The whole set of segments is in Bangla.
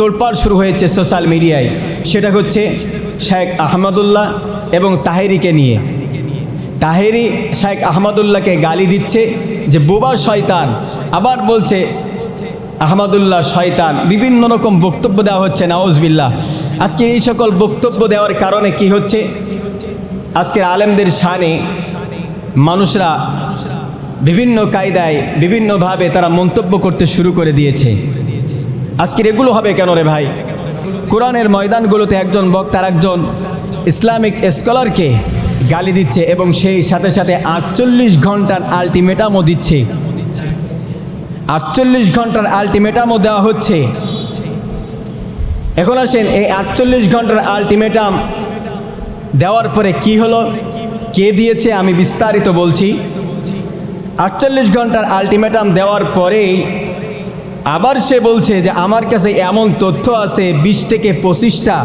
তোলপাড় শুরু হয়েছে সোশ্যাল মিডিয়ায়। সেটা হচ্ছে শেখ আহমদুল্লাহ এবং তাহেরিকে নিয়ে। তাহেরি শেখ আহমদুল্লাহকে গালি দিচ্ছে যে, বোবা শয়তান। আবার বলছে, আহমদুল্লাহ শয়তান। বিভিন্ন রকম বক্তব্য দেওয়া হচ্ছে নওয়াজবিল্লাহ আজকে এই সকল বক্তব্য দেওয়ার কারণে কি হচ্ছে? আজকের আলেমদের শানে মানুষরা বিভিন্ন কায়দায়, বিভিন্নভাবে তারা মন্তব্য করতে শুরু করে দিয়েছে। আজকের এগুলো হবে কেন রে ভাই? কোরআনের ময়দানগুলোতে একজন বক্তার একজন ইসলামিক স্কলারকে গালি দিচ্ছে এবং সেই সাথে সাথে আটচল্লিশ ঘণ্টার আলটিমেটামও দিচ্ছে। আটচল্লিশ ঘণ্টার আলটিমেটামও দেওয়া হচ্ছে। এখন আসেন এই আটচল্লিশ ঘণ্টার আলটিমেটাম দেওয়ার পরে কি হলো? কে দিয়েছে আমি বিস্তারিত বলছি। আটচল্লিশ ঘণ্টার আলটিমেটাম দেওয়ার পরেই আবার সে বলছে যে, আমার কাছে এমন তথ্য আছে, বিশ থেকে পঁচিশটা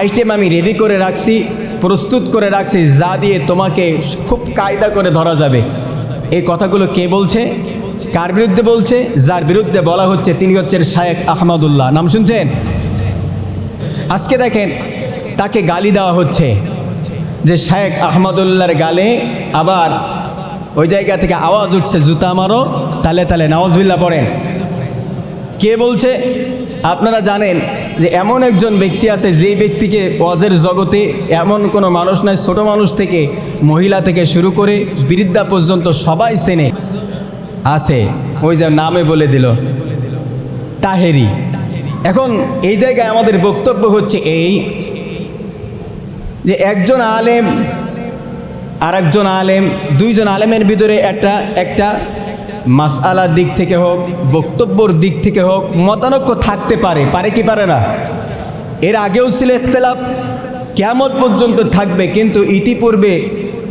আইটেম আমি রেডি করে রাখছি, প্রস্তুত করে রাখছি, যা দিয়ে তোমাকে খুব কায়দা করে ধরা যাবে। এই কথাগুলো কে বলছে? কার বিরুদ্ধে বলছে? যার বিরুদ্ধে বলা হচ্ছে, তিনি হচ্ছেন শায়েক আহমদুল্লাহ। নাম শুনছেন? আজকে দেখেন, তাকে গালি দেওয়া হচ্ছে যে শায়েক আহমদুল্লাহর গালে আবার ওই জায়গা থেকে আওয়াজ উঠছে, জুতা মারো, তালে তালে নওয়াজবিল্লা পড়েন। কে বলছে? আপনারা জানেন যে এমন একজন ব্যক্তি আছে, যেই ব্যক্তিকে ওয়াজের জগতে এমন কোনো মানুষ নাই, ছোট মানুষ থেকে, মহিলা থেকে শুরু করে বৃদ্ধা পর্যন্ত সবাই চেনে, আছে। ওই যে নামে বলে দিল, তাহেরি। এখন এই জায়গায় আমাদের বক্তব্য হচ্ছে এই যে একজন আলেম আর একজন আলেম, দুইজন আলেমের ভিতরে একটা একটা মাসআলার দিক থেকে হোক, বক্তব্যর দিক থেকে হোক, মতানৈক্য থাকতে পারে পারে কি পারে না? এর আগেও ছিল ইখতলাফ কেমন পর্যন্ত থাকবে, কিন্তু ইতিপূর্বে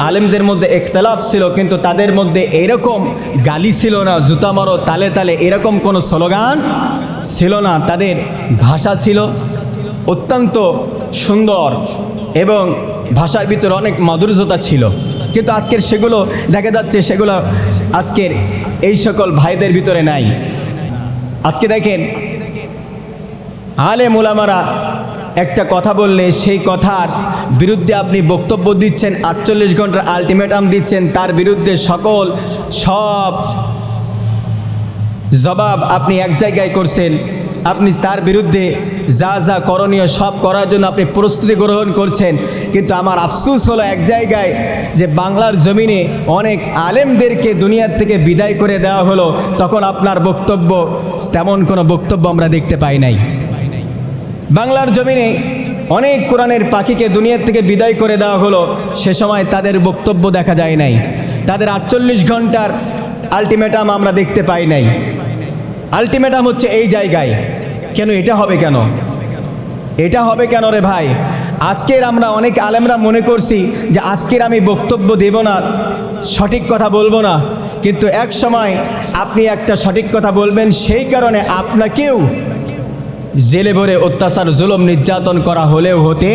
আলেমদের মধ্যে ইখতলাফ ছিল, কিন্তু তাদের মধ্যে এরকম গালি ছিল না, জুতা মারো, তালে তালে এরকম কোনো স্লোগান ছিল না। তাদের ভাষা ছিল অত্যন্ত সুন্দর এবং ভাষার ভিতরে অনেক মাধুর্যতা ছিল। কিন্তু আজকের সেগুলো দেখা যাচ্ছে, সেগুলো আজকের এই সকল ভাইদের ভিতরে নাই। আজকে দেখেন, আলে মোলামারা একটা কথা বললে, সেই কথার বিরুদ্ধে আপনি বক্তব্য দিচ্ছেন, আটচল্লিশ ঘণ্টার আলটিমেটাম দিচ্ছেন, তার বিরুদ্ধে সকল সব জবাব আপনি এক জায়গায় করছেন। আপনি তার বিরুদ্ধে যা যা করণীয় সব করার জন্য আপনি প্রস্তুতি গ্রহণ করছেন। কিন্তু আমার আফসুস হলো এক জায়গায় যে বাংলার জমিনে অনেক আলেমদেরকে দুনিয়ার থেকে বিদায় করে দেওয়া হলো, তখন আপনার বক্তব্য, তেমন কোনো বক্তব্য আমরা দেখতে পাই নাই। বাংলার জমিনে অনেক কোরআনের পাখিকে দুনিয়ার থেকে বিদায় করে দেওয়া হলো, সে সময় তাদের বক্তব্য দেখা যায় নাই। তাদের আটচল্লিশ ঘণ্টার আলটিমেটাম আমরা দেখতে পাই নাই। আলটিমেটাম হচ্ছে এই জায়গায়। কেন এটা হবে কেন? এটা হবে কেন রে ভাই? আজকের আমরা অনেক আলেমরা মনে করছি যে আজকের আমি বক্তব্য দেব না, সঠিক কথা বলব না। কিন্তু এক সময় আপনি একটা সঠিক কথা বলবেন, সেই কারণে আপনাকেও জেলে ভরে অত্যাচার, জুলম, নির্যাতন করা হলেও হতে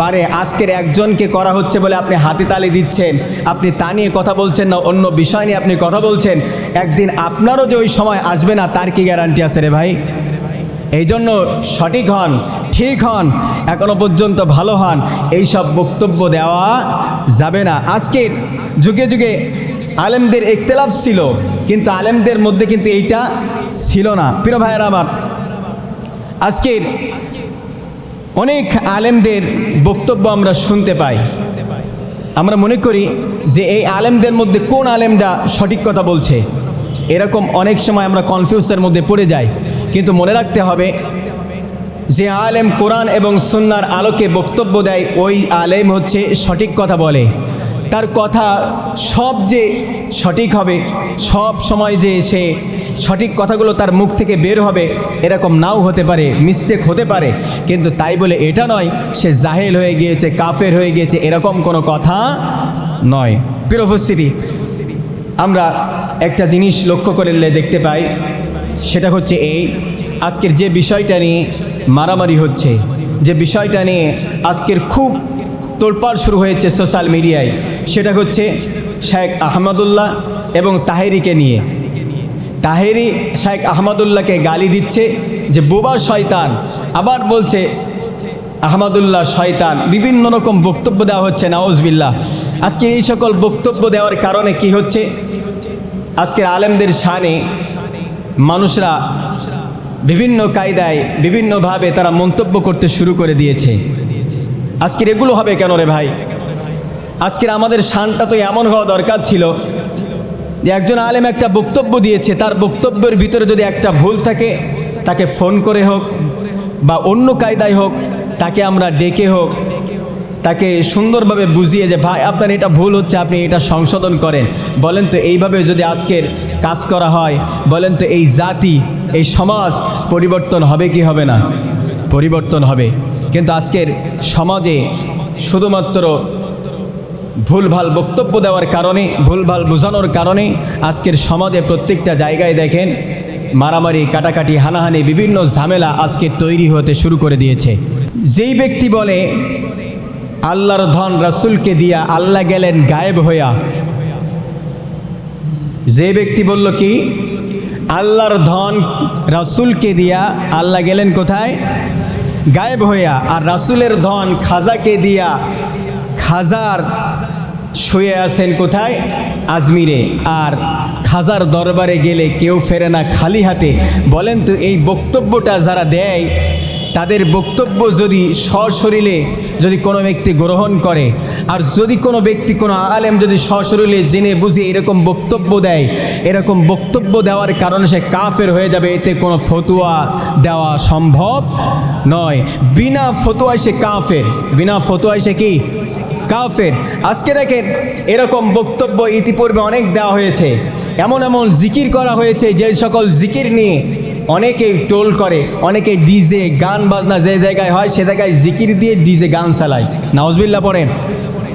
পারে। আজকের একজনকে করা হচ্ছে বলে আপনি হাতে তালি দিচ্ছেন। আপনি তা নিয়ে কথা বলছেন না, অন্য বিষয় নিয়ে আপনি কথা বলছেন। একদিন আপনারও যে ওই সময় আসবে না, তার কি গ্যারান্টি আছে রে ভাই? এই জন্য সঠিক হন, ঠিক হন, এখনও পর্যন্ত ভালো হন। এই সব বক্তব্য দেওয়া যাবে না। আজকের যুগে যুগে আলেমদের ইখতলাফ ছিল, কিন্তু আলেমদের মধ্যে কিন্তু এইটা ছিল না। প্রিয় ভাইয়েরা আমার আজকের অনেক আলেমদের বক্তব্য আমরা শুনতে পাই। আমরা মনে করি যে এই আলেমদের মধ্যে কোন আলেমটা সঠিক কথা বলছে? এরকম অনেক সময় আমরা কনফিউজের মধ্যে পড়ে যাই। কিন্তু মনে রাখতে হবে যে আলেম কোরআন এবং সুন্নার আলোকে বক্তব্য দেয়, ওই আলেম হচ্ছে সঠিক কথা বলে। তার কথা সব যে সঠিক হবে, সব সময় যে সে সঠিক কথাগুলো তার মুখ থেকে বের হবে, এরকম নাও হতে পারে মিস্টেক হতে পারে। কিন্তু তাই বলে এটা নয়, সে জাহেল হয়ে গিয়েছে, কাফের হয়ে গিয়েছে, এরকম কোনো কথা নয়। পিরোফস্থিতি আমরা একটা জিনিস লক্ষ্য করলে দেখতে পাই, সেটা হচ্ছে এই, আজকের যে বিষয়টা নিয়ে মারামারি হচ্ছে, যে বিষয়টা নিয়ে আজকের খুব তোলপাড় শুরু হয়েছে সোশ্যাল মিডিয়ায় সেটা হচ্ছে শেখ আহমদুল্লাহ এবং তাহেরিকে নিয়ে। তাহেরি শেখ আহমদুল্লাহকে গালি দিচ্ছে যে, বোবা শয়তান। আবার বলছে, আহমদুল্লাহ শয়তান। বিভিন্ন রকম বক্তব্য দেওয়া হচ্ছে নাওজবিল্লাহ আজকে এই সকল বক্তব্য দেওয়ার কারণে কি হচ্ছে? আজকের আলেমদের শানে মানুষরা বিভিন্ন কায়দায়, বিভিন্নভাবে তারা মন্তব্য করতে শুরু করে দিয়েছে। আজকের এগুলো হবে কেন রে ভাই? আজকের আমাদের শানটা তো এমন হওয়া দরকার ছিল যে একজন আলেম একটা বক্তব্য দিয়েছে, তার বক্তব্যের ভিতরে যদি একটা ভুল থাকে, তাকে ফোন করে হোক বা অন্য কায়দায় হোক, তাকে আমরা ডেকে হোক, তাকে সুন্দরভাবে বুঝিয়ে যে, ভাই, আপনার এটা ভুল হচ্ছে, আপনি এটা সংশোধন করেন। বলেন তো, এইভাবে যদি আজকের কাজ করা হয়, বলেন তো, এই জাতি, এই সমাজ পরিবর্তন হবে কি হবে না? পরিবর্তন হবে। কিন্তু আজকের সমাজে শুধুমাত্র ভুলভাল বক্তব্য দেওয়ার কারণে, ভুলভাল বোঝানোর কারণে আজকের সমাজে প্রত্যেকটা জায়গায় দেখেন মারামারি, কাটাকাটি, হানাহানি, বিভিন্ন ঝামেলা আজকে তৈরি হতে শুরু করে দিয়েছে। যেই ব্যক্তি বলে, আল্লাহর ধন রাসুলকে দিয়া আল্লাহ গেলেন গায়েব হইয়া। যে ব্যক্তি বলল কি, আল্লাহর ধন রাসুলকে দিয়া আল্লাহ গেলেন কোথায়? গায়েব হইয়া। আর রাসুলের ধন খাজাকে দিয়া খাজার শুয়ে আছেন কোথায়? আজমিরে। আর খাজার দরবারে গেলে কেউ ফেরে না খালি হাতে। বলেন তো এই বক্তব্যটা যারা দেয়, তাদের বক্তব্য যদি সশরীরে যদি কোনো ব্যক্তি গ্রহণ করে, আর যদি কোনো ব্যক্তি, কোনো আলেম যদি সশরীরে জেনে বুঝে এরকম বক্তব্য দেয়, এরকম বক্তব্য দেওয়ার কারণে সে কাফের হয়ে যাবে, এতে কোনো ফতুয়া দেওয়া সম্ভব নয়। বিনা ফতুয়ায় সে কাফের। বিনা ফতুয়ায় সে কি? কাফের। আজকে দেখেন, এরকম বক্তব্য ইতিপূর্বে অনেক দেওয়া হয়েছে। এমন এমন জিকির করা হয়েছে, যে সকল জিকির নিয়ে অনেকেই টোল করে, অনেকে ডিজে গান বাজনা যে জায়গায় হয়, সে জায়গায় জিকির দিয়ে ডিজে গান চালায়। নাওজবিল্লা পড়েন।